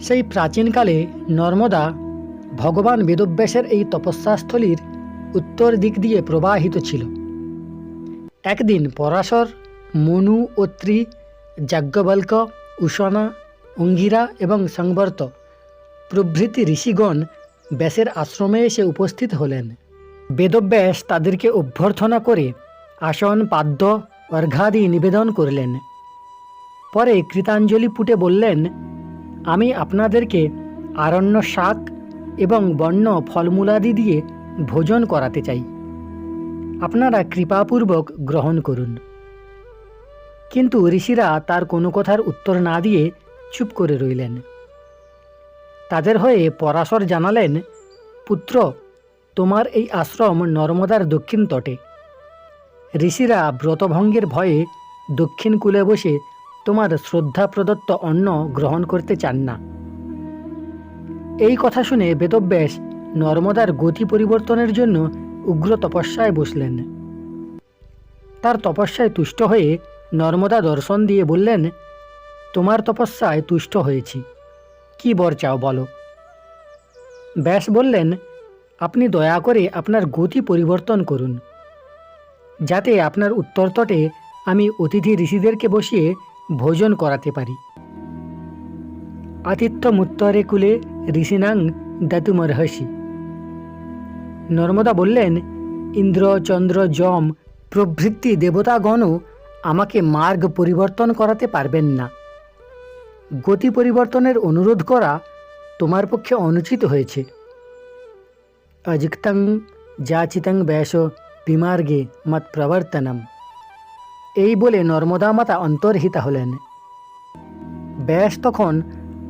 সেই প্রাচীনকালে নর্মদা ভগবান বেদব্যাসের এই তপস্যাস্থলীর উত্তর দিক দিয়ে প্রবাহিত ছিল। একদিন পরাশর, মনু, অত্রি, যাজ্ঞবল্ক উষণা অঙ্গিরা এবং সংবর্ত প্রভৃতি ঋষিগণ ব্যাসের আশ্রমে এসে উপস্থিত হলেন। বেদব্যাস তাদেরকে অভ্যর্থনা করে আসন, পাদ্য, অর্ঘাদি নিবেদন করলেন। পরে কৃতাঞ্জলি পুটে বললেন আমি আপনাদেরকে আরণ্য শাক এবং বন্য ফলমূলাদি দিয়ে ভোজন করাতে চাই। আপনারা কৃপাপূর্বক গ্রহণ করুন। কিন্তু ঋষিরা তার কোনো কথার উত্তর না দিয়ে চুপ করে রইলেন। তাদের হয়ে পরাশর জানালেন, পুত্র, তোমার এই আশ্রম নর্মদার দক্ষিণ তটে। ঋষিরা ব্রতভঙ্গের ভয়ে দক্ষিণ কূলে বসে তোমার শ্রদ্ধা প্রদত্ত অন্ন গ্রহণ করতে চান না। এই কথা শুনে বেদব্যাস নর্মদার গতি পরিবর্তনের জন্য উগ্র তপস্যায় বসলেন। তার তপস্যায় তুষ্ট হয়ে নর্মদা দর্শন দিয়ে বললেন, তোমার তপস্যায় তুষ্ট হয়েছি। কি বর চাও বলো? ব্যাস বললেন, আপনি দয়া করে আপনার গতি পরিবর্তন করুন। যাতে আপনার উত্তর তটে আমি অতিথি ঋষিদেরকে বসিয়ে ভোজন করাতে পারি। আতিথ্য মুত্তরে কুলে ঋষিনাং দাতুমর্হসি নর্মদা বললেন, ইন্দ্র, চন্দ্র, যম, প্রভৃতি দেবতাগণও আমাকে মার্গ পরিবর্তন করাতে পারবেন না। গতি পরিবর্তনের অনুরোধ করা তোমার পক্ষে অনুচিত হয়েছে। অজিক্তং যাচিতং ব্যাস, বিমার্গে মত প্রবর্তনম। এই বলে নর্মদা মাতা অন্তর্হিতা হলেন। ব্যাস তখন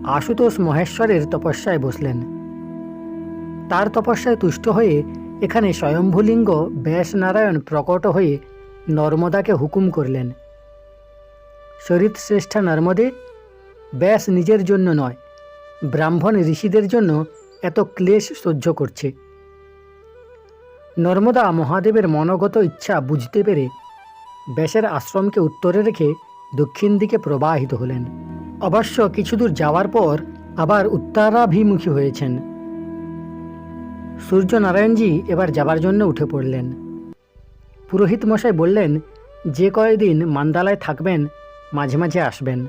আশুতোষ মহেশ্বরের তপস্যায় বসলেন। তার তপস্যায় তুষ্ট হয়ে এখানে স্বয়ম্ভুলিঙ্গ ব্যাস নারায়ণ প্রকট হয়ে নর্মদাকে হুকুম করলেন। শ্রেষ্ঠা নর্মদে ব্যাস নিজের জন্য নয়, ব্রাহ্মণ ঋষিদের জন্য এত ক্লেশ সহ্য করছে। নর্মদা মহাদেবের মনোগত ইচ্ছা বুঝতে পেরে ব্যাসের আশ্রমকে উত্তরে রেখে দক্ষিণ দিকে প্রবাহিত হলেন। অবশ্য কিছুদূর যাওয়ার পর আবার উত্তরাভিমুখী হয়েছেন। সূর্যনারায়ণজি এবার যাবার জন্য উঠে পড়লেন। পুরোহিত মশাই বললেন, যে কয়দিন মান্দালায় থাকবেন, মাঝে মাঝে আসবেন।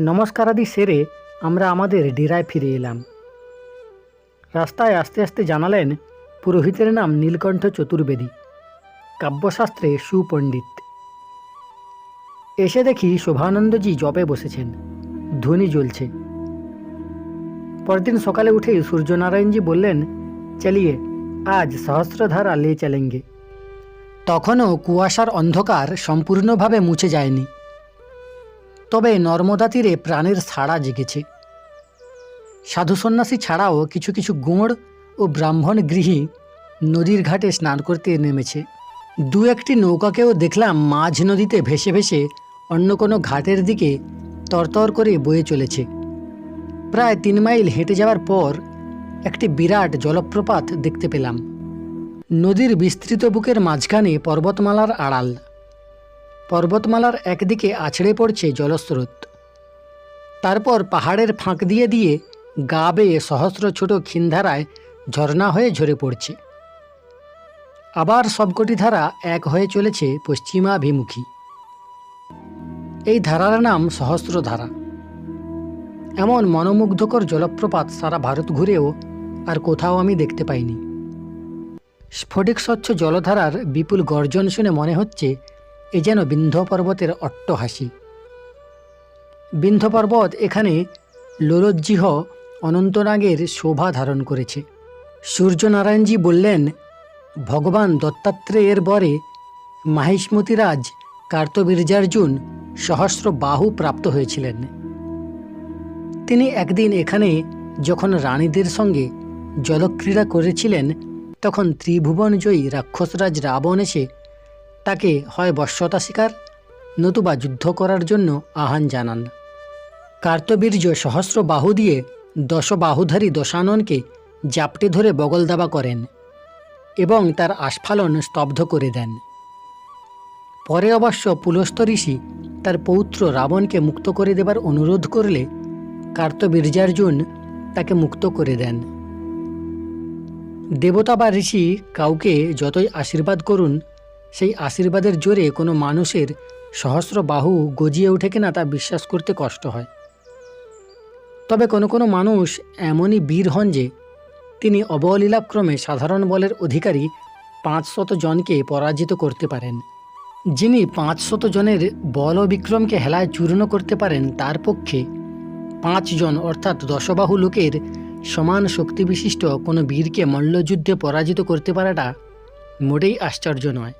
নমস্কারাদি সেরে আমরা আমাদের ডেরায় ফিরে এলাম। রাস্তায় আস্তে আস্তে জানালেন, পুরোহিতের নাম নীলকণ্ঠ চতুর্বেদী। কাব্যশাস্ত্রে সুপণ্ডিত। এসে দেখি শোভানন্দজি জপে বসেছেন, ধ্বনি জ্বলছে। পরদিন সকালে উঠেই সূর্যনারায়ণজি বললেন, চালিয়ে, আজ সহস্রধারা লে চলেঙ্গে তখনও কুয়াশার অন্ধকার সম্পূর্ণভাবে মুছে যায়নি। তবে নর্মদা তীরে প্রাণের ছাড়া জেগেছে। সাধু সন্ন্যাসী ছাড়াও কিছু কিছু গুঁড় ও ব্রাহ্মণ গৃহী নদীর ঘাটে স্নান করতে নেমেছে। দু একটি নৌকাকেও দেখলাম মাঝ নদীতে ভেসে ভেসে অন্য কোনো ঘাটের দিকে তরতর করে বয়ে চলেছে। প্রায় তিন মাইল হেঁটে যাওয়ার পর একটি বিরাট জলপ্রপাত দেখতে পেলাম। নদীর বিস্তৃত বুকের মাঝখানে পর্বতমালার আড়াল। পর্বতমালার একদিকে আছড়ে পড়ছে জলস্রোত। তারপর পাহাড়ের ফাঁক দিয়ে দিয়ে গা বেয়ে সহস্র ছোট ক্ষীণধারায় ঝর্ণা হয়ে ঝরে পড়ছে। আবার সবকটি ধারা এক হয়ে চলেছে পশ্চিমাভিমুখী। এই ধারার নাম সহস্রধারা এমন মনোমুগ্ধকর জলপ্রপাত সারা ভারত ঘুরেও আর কোথাও আমি দেখতে পাইনি। স্ফটিক স্বচ্ছ জলধারার বিপুল গর্জন শুনে মনে হচ্ছে এ যেন বিন্ধ্য পর্বতের অট্টহাসি। বিন্ধ্য পর্বত এখানে লোলজ্জিহ অনন্তনাগের শোভা ধারণ করেছে। সূর্যনারায়ণজি বললেন ভগবান দত্তাত্রেয়ের বরে মাহিষ্মতিরাজ কার্তবীর্যার্জুন সহস্র বাহু প্রাপ্ত হয়েছিলেন। তিনি একদিন এখানে যখন রানীদের সঙ্গে জলক্রীড়া করেছিলেন, তখন ত্রিভুবনজয়ী রাক্ষসরাজ রাবণ এসে তাকে হয় বশ্যতা শিকার নতুবা যুদ্ধ করার জন্য আহ্বান জানান। কার্তবীর্য সহস্র বাহু দিয়ে দশ বাহুধারী দশাননকে জাপটে ধরে বগল দাবা করেন। এবং তার আস্ফালন স্তব্ধ করে দেন। পরে অবশ্য পুলস্ত ঋষি তার পৌত্র রাবণকে মুক্ত করে দেবার অনুরোধ করলে কার্তবীর্যার্জুন তাকে মুক্ত করে দেন। দেবতা বা ঋষি কাউকে যতই আশীর্বাদ করুন, সেই আশীর্বাদের জোরে কোনো মানুষের সহস্র বাহু গজিয়ে ওঠে কিনা তা বিশ্বাস করতে কষ্ট হয়। তবে কোনো কোনো মানুষ এমনই বীর হন যে তিনি অবলীলাক্রমে সাধারণ বলের অধিকারী পাঁচশত জনকে পরাজিত করতে পারেন। যিনি পাঁচশত জনের বল বিক্রমকে হেলায় চূর্ণ করতে পারেন, তার পক্ষে পাঁচজন অর্থাৎ দশবাহু লোকের সমান শক্তিবিশিষ্ট কোনো বীরকে মল্লযুদ্ধে পরাজিত করতে পারাটা মোটেই আশ্চর্য নয়।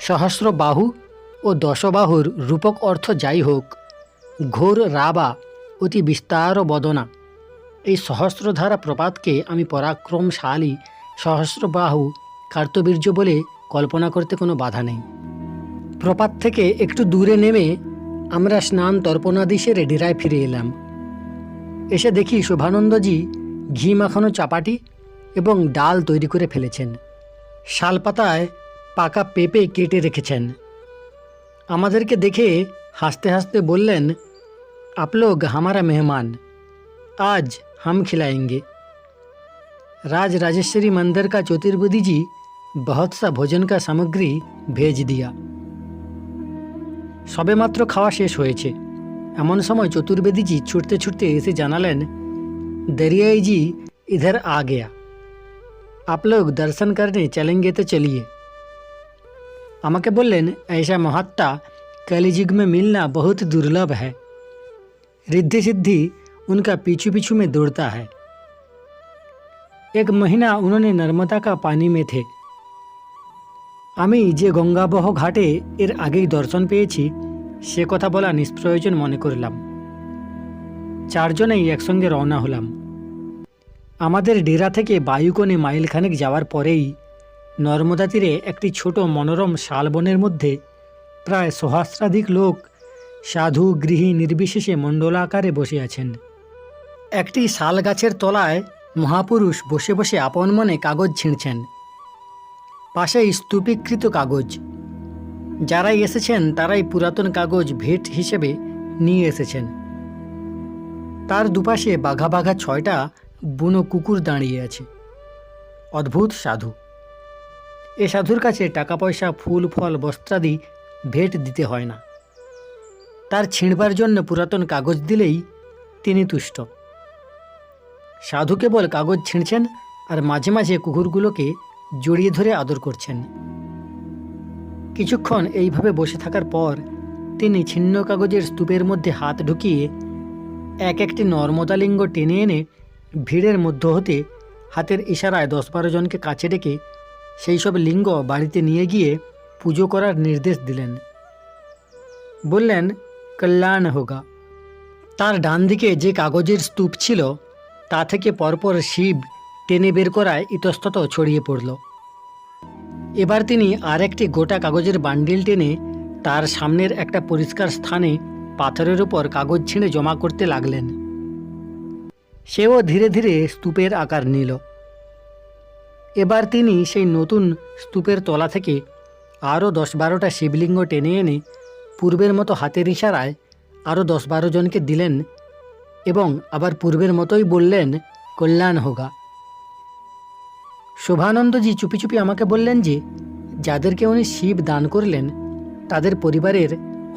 সহস্র বাহু ও দশবাহুর রূপক অর্থ যাই হোক, ঘোর রাবা অতি বিস্তার বদনা। এই সহস্রধারা প্রপাতকে আমি পরাক্রমশালী সহস্রবাহু কার্তবীর্য বলে কল্পনা করতে কোনো বাধা নেই। প্রপাত থেকে একটু দূরে নেমে আমরা স্নান তর্পণাদি সেরে ডেরায় ফিরে এলাম। এসে দেখি শোভানন্দজি ঘি মাখানো চাপাটি এবং ডাল তৈরি করে ফেলেছেন। শালপাতায় পাকা পেঁপে কেটে রেখেছেন। আমাদেরকে দেখে হাসতে হাসতে বললেন, আপলোগ হামারা মেহমান, আজ हम खिलाएंगे राज राजेश्वरी मंदिर का ज्योतिर्बुद्धि जी बहुत सा भोजन का सामग्री भेज दिया সবেমাত্র খাওয়া শেষ হয়েছে এমন সময় চতুর্বেদীজি ছুটতে ছুটতে এসে জানালেন दरियाई जी इधर आ गया आप लोग दर्शन करने चलेंगे तो चलिए আমাকে বললেন ऐसा महात्मा कलिजुग में मिलना बहुत दुर्लभ है रिद्धि सिद्धि उनका पीछू पीछू में दौड़ता है एक महीना उन्होंने नर्मदा का पानी में थे আমি যে গঙ্গাবহ ঘাটে এর আগেই দর্শন পেয়েছি সে কথা বলা নিষ্প্রয়োজন মনে করলাম চারজনেই একসঙ্গে রওনা হলাম আমাদের ডেরা থেকে বায়ুকোণে মাইলখানেক যাওয়ার পরেই নর্মদা তীরে একটি ছোট মনোরম শালবনের মধ্যে প্রায় সহস্রাধিক লোক সাধু গৃহী নির্বিশেষে মণ্ডলাকারে বসে আছেন একটি শাল গাছের তলায় মহাপুরুষ বসে বসে আপন মনে কাগজ ছিঁড়ছেন। পাশে স্তূপীকৃত কাগজ। যারাই এসেছেন, তারাই পুরাতন কাগজ ভেট হিসেবে নিয়ে এসেছেন। তার দুপাশে বাঘা বাঘা ছয়টা বুনো কুকুর দাঁড়িয়ে আছে। অদ্ভুত সাধু। এ সাধুর কাছে টাকা পয়সা ফুল, ফল, বস্ত্রাদি ভেট দিতে হয় না। তার ছিঁড়বার জন্য পুরাতন কাগজ দিলেই তিনি তুষ্ট। সাধু কেবল কাগজ ছিঁড়ছেন আর মাঝে মাঝে কুকুরগুলোকে জড়িয়ে ধরে আদর করছেন। কিছুক্ষণ এইভাবে বসে থাকার পর তিনি ছিন্ন কাগজের স্তূপের মধ্যে হাত ঢুকিয়ে এক একটি নর্মদালিঙ্গ টেনে এনে ভিড়ের মধ্য হতে হাতের ইশারায় দশ বারো জনকে কাছে ডেকে সেই সব লিঙ্গ বাড়িতে নিয়ে গিয়ে পুজো করার নির্দেশ দিলেন। বললেন, কল্যাণ হোগা। তার ডান দিকে যে কাগজের স্তূপ ছিল তা থেকে পরপর শিব টেনে বের করায় ইতস্তত ছড়িয়ে পড়ল। এবার তিনি আর একটি গোটা কাগজের বান্ডিল টেনে তার সামনের একটা পরিষ্কার স্থানে পাথরের উপর কাগজ ছিঁড়ে জমা করতে লাগলেন। সেও ধীরে ধীরে স্তূপের আকার নিল। এবার তিনি সেই নতুন স্তূপের তলা থেকে আরও দশ বারোটা শিবলিঙ্গ টেনে এনে পূর্বের মতো হাতের ইশারায় আরও দশ বারো জনকে দিলেন এবং আবার পূর্বের মতোই বললেন, কল্যাণ হোগা। শোভানন্দজি চুপি চুপি আমাকে বললেন যে, যাদেরকে উনি শিব দান করলেন, তাদের পরিবারের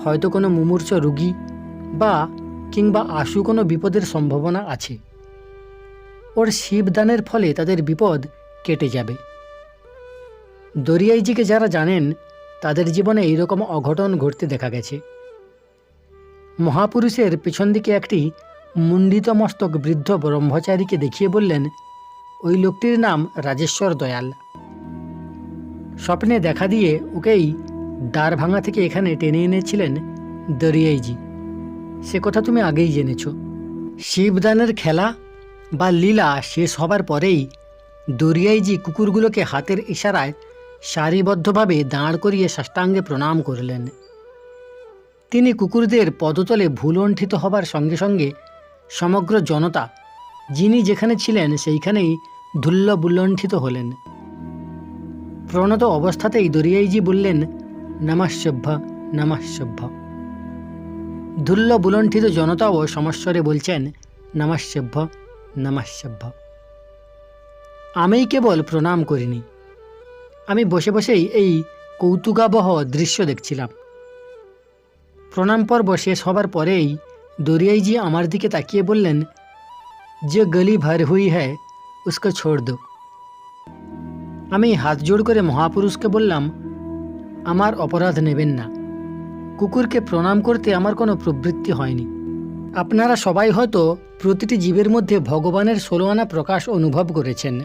হয়তো কোনো মুমূর্ষ রুগী বা কিংবা আশু কোনো বিপদের সম্ভাবনা আছে। ওর শিব দানের ফলে তাদের বিপদ কেটে যাবে। দরিয়াইজিকে যারা জানেন, তাদের জীবনে এইরকম অঘটন ঘটতে দেখা গেছে। মহাপুরুষের পিছন দিকে একটি মুন্ডিত মস্তক বৃদ্ধ ব্রহ্মচারীকে দেখিয়ে বললেন, ওই লোকটির নাম রাজেশ্বর দয়াল। স্বপ্নে দেখা দিয়ে ওকেই দ্বার ভাঙা থেকে এখানে টেনে এনেছিলেন দরিয়াইজি। সে কথা তুমি আগেই জেনেছ। শিবদানের খেলা বা লীলা শেষ হবার পরেই দরিয়াইজি কুকুরগুলোকে হাতের ইশারায় সারিবদ্ধভাবে দাঁড় করিয়ে সাষ্টাঙ্গে প্রণাম করলেন। তিনি কুকুরদের পদতলে ভুলণ্ঠিত হবার সঙ্গে সঙ্গে সমগ্র জনতা, যিনি যেখানে ছিলেন সেইখানেই ধুল্ল বুল্লণ্ঠিত হলেন। প্রণত অবস্থাতেই দরিয়াইজি বললেন নমঃসভ্য নমঃসভ্য ধুল্ল বুলণ্ঠিত জনতাও সমস্বরে বলছেন নমস্যভ্য নমস্যভ্য আমি কেবল প্রণাম করিনি। আমি বসে বসেই এই কৌতুকাবহ দৃশ্য দেখছিলাম। প্রণাম পর্ব শেষ হবার পরেই দরিয়াইজি আমার দিকে তাকিয়ে বললেন যে গলি ভর হুই হ্যায় উসকে ছোড় দো আমি হাত জোড় করে মহাপুরুষকে বললাম আমার অপরাধ নেবেন না কুকুরকে প্রণাম করতে আমার কোনো প্রবৃত্তি হয়নি আপনারা সবাই হয়তো প্রতিটি জীবের মধ্যে ভগবানের ষোলো আনা প্রকাশ অনুভব করেছেন।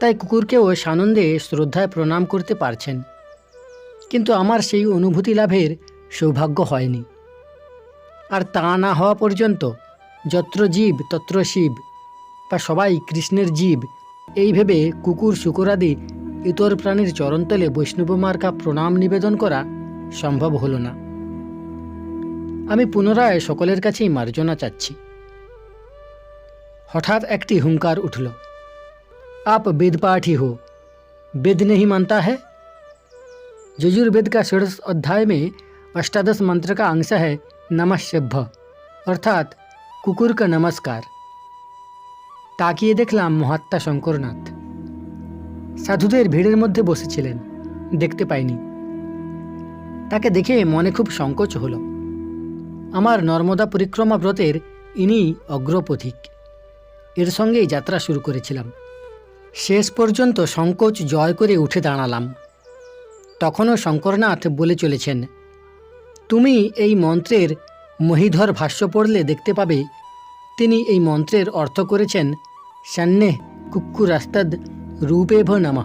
তাই কুকুরকেও সানন্দে শ্রদ্ধায় প্রণাম করতে পারছেন। কিন্তু আমার সেই অনুভূতি লাভের সৌভাগ্য হয়নি। আর তা না হওয়া পর্যন্ত যত্র জীব তত্র শিব বা সবাই কৃষ্ণের জীব এই ভেবে কুকুর শুকুরাদি ইতর প্রাণীর চরণতলে বৈষ্ণব মার্কা প্রণাম নিবেদন করা সম্ভব হলো না আমি পুনরায় সকলের কাছেই মার্জনা চাচ্ছি হঠাৎ একটি হুঙ্কার উঠল आप वेद पाठी हो वेद नहीं मानता है यजुर्वेद का षोड़श अध्याय में अष्टादश मंत्र का अंश है নমঃসভ্য অর্থাৎ কুকুরকে নমস্কার। তাকিয়ে দেখলাম মহাত্মা শঙ্করনাথ। সাধুদের ভিড়ের মধ্যে বসেছিলেন, দেখতে পাইনি। তাকে দেখে মনে খুব সংকোচ হলো। আমার নর্মদা পরিক্রমা ব্রতের ইনি অগ্রপথিক। এর সঙ্গেই যাত্রা শুরু করেছিলাম। শেষ পর্যন্ত সংকোচ জয় করে উঠে দাঁড়ালাম। তখনও শঙ্করনাথ বলে চলেছেন তুমি এই মন্ত্রের মহিধর ভাষ্য পড়লে দেখতে পাবে, তিনি এই মন্ত্রের অর্থ করেছেন, সান্নে কুকুরাস্তাদ রূপেভ নামা।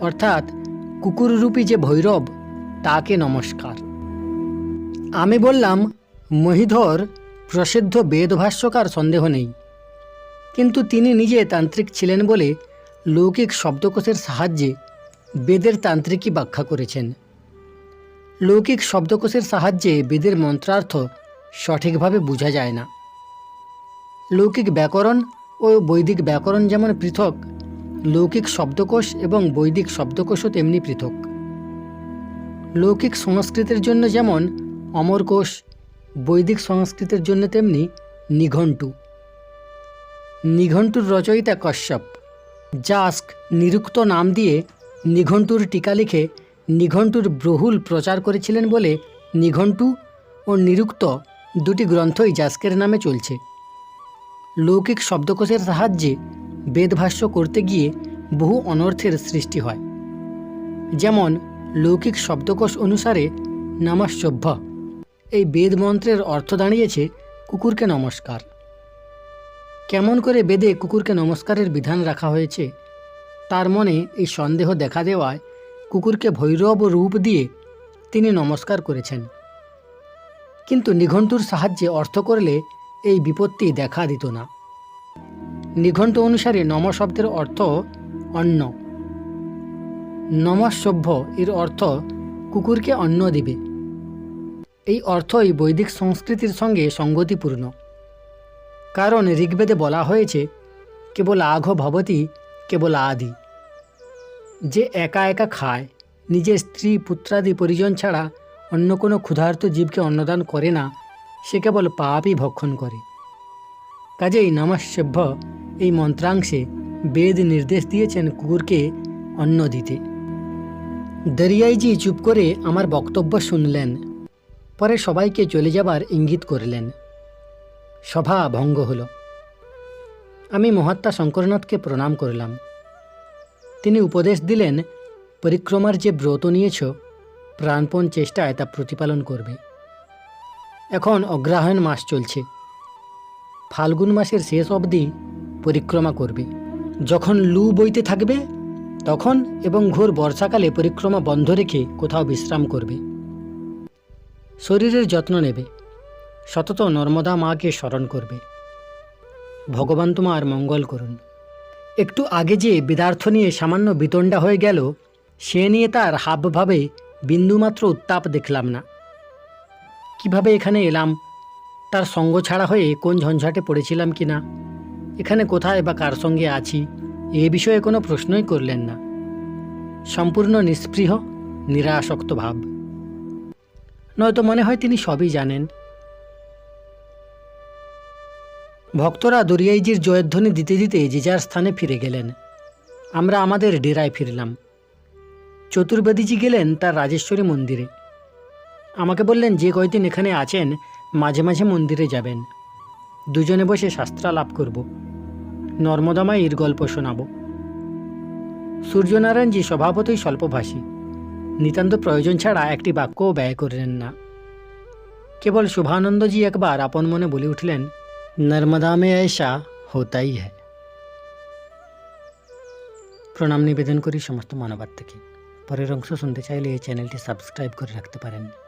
অর্থাৎ, কুকুররূপী যে ভৈরব, তাকে নমস্কার। আমি বললাম, মহিধর প্রসিদ্ধ বেদভাষ্যকার সন্দেহ নেই। কিন্তু তিনি নিজে তান্ত্রিক ছিলেন বলে লৌকিক শব্দকোষের সাহায্যে বেদের তান্ত্রিকই ব্যাখ্যা করেছেন। লৌকিক শব্দকোষের সাহায্যে বেদের মন্ত্রার্থ সঠিকভাবে বোঝা যায় না। লৌকিক ব্যাকরণ ও বৈদিক ব্যাকরণ যেমন পৃথক, লৌকিক শব্দকোষ এবং বৈদিক শব্দকোষও তেমনি পৃথক। লৌকিক সংস্কৃতের জন্য যেমন অমরকোষ, বৈদিক সংস্কৃতের জন্য তেমনি নিঘণ্টু। নিঘণ্টুর রচয়িতা কশ্যপ জাস্ক নিরুক্ত নাম দিয়ে নিঘণ্টুর টিকা লিখে নিঘণ্টুর বহুল প্রচার করেছিলেন বলে নিঘণ্টু ও নিরুক্ত দুটি গ্রন্থই জাস্কের নামে চলছে। লৌকিক শব্দকোষের সাহায্যে বেদভাষ্য করতে গিয়ে বহু অনর্থের সৃষ্টি হয়। যেমন, লৌকিক শব্দকোষ অনুসারে নমস্যভ্য এই বেদ মন্ত্রের অর্থ দাঁড়িয়েছে কুকুরকে নমস্কার। কেমন করে বেদে কুকুরকে নমস্কারের বিধান রাখা হয়েছে? তার মনে এই সন্দেহ দেখা দেওয়ায় কুকুরকে ভৈরব রূপ দিয়ে তিনি নমস্কার করেছেন। কিন্তু নিঘণ্টুর সাহায্যে অর্থ করলে এই বিপত্তি দেখা দিত না। নিঘণ্ট অনুসারে নম শব্দের অর্থ অন্ন। নমস্যভ্য এর অর্থ কুকুরকে অন্ন দিবে। এই অর্থই বৈদিক সংস্কৃতির সঙ্গে সঙ্গতিপূর্ণ। কারণ ঋগ্বেদে বলা হয়েছে, কেবল আঘ ভবতী, কেবল আদি। যে একা একা খায়, নিজের স্ত্রী, পুত্রাদি, পরিজন ছাড়া অন্য কোনো ক্ষুধার্ত জীবকে অন্নদান করে না, সে কেবল পাপই ভক্ষণ করে। কাজেই নমস্যভ্য এই মন্ত্রাংশে বেদ নির্দেশ দিয়েছেন কুকুরকে অন্ন দিতে। দরিয়াইজি চুপ করে আমার বক্তব্য শুনলেন, পরে সবাইকে চলে যাবার ইঙ্গিত করলেন। সভা ভঙ্গ হল। আমি মহাত্মা শঙ্করনাথকে প্রণাম করলাম। তিনি উপদেশ দিলেন, পরিক্রমার যে ব্রত নিয়েছ, প্রাণপণ চেষ্টায় তা প্রতিপালন করবে। এখন অগ্রহায়ণ মাস চলছে। ফাল্গুন মাসের শেষ অবধি পরিক্রমা করবে। যখন লু বইতে থাকবে, তখন এবং ঘোর বর্ষাকালে পরিক্রমা বন্ধ রেখে কোথাও বিশ্রাম করবে। শরীরের যত্ন নেবে। সতত নর্মদা মাকে স্মরণ করবে। ভগবান তোমার মঙ্গল করুন। একটু আগে যে বেদার্থ নিয়ে সামান্য বিতণ্ডা হয়ে গেল, সে নিয়ে তার হাবভাবে বিন্দুমাত্র উত্তাপ দেখলাম না। কীভাবে এখানে এলাম? তার সঙ্গ ছাড়া হয়ে কোন ঝঞ্ঝাটে পড়েছিলাম কি না এখানে কোথায় বা কার সঙ্গে আছি? এ বিষয়ে কোনো প্রশ্নই করলেন না। সম্পূর্ণ নিস্পৃহ, নিরাসক্ত ভাব। নয়তো মনে হয় তিনি সবই জানেন। ভক্তরা দরিয়াইজির জয়ধ্বনি দিতে দিতে যে যার স্থানে ফিরে গেলেন। আমরা আমাদের ডেরায় ফিরলাম। চতুর্বেদীজি গেলেন তার রাজেশ্বরী মন্দিরে। আমাকে বললেন, যে কয়দিন এখানে আছেন, মাঝে মাঝে মন্দিরে যাবেন। দুজনে বসে শাস্ত্রালাপ করব। নর্মদামাইয়ের গল্প শোনাব। সূর্যনারায়ণজি স্বভাবতই স্বল্পভাষী। নিতান্ত প্রয়োজন ছাড়া একটি বাক্যও ব্যয় করলেন না। কেবল শুভানন্দজি একবার আপন মনে বলে উঠলেন নর্মদা মে ऐसा হতাই হ্যায় প্রণাম নিবেদন করি সমস্ত মানবাত্মাকে পরের অংশ শুনতে চাইলে এই চ্যানেলটি সাবস্ক্রাইব করে রাখতে পারেন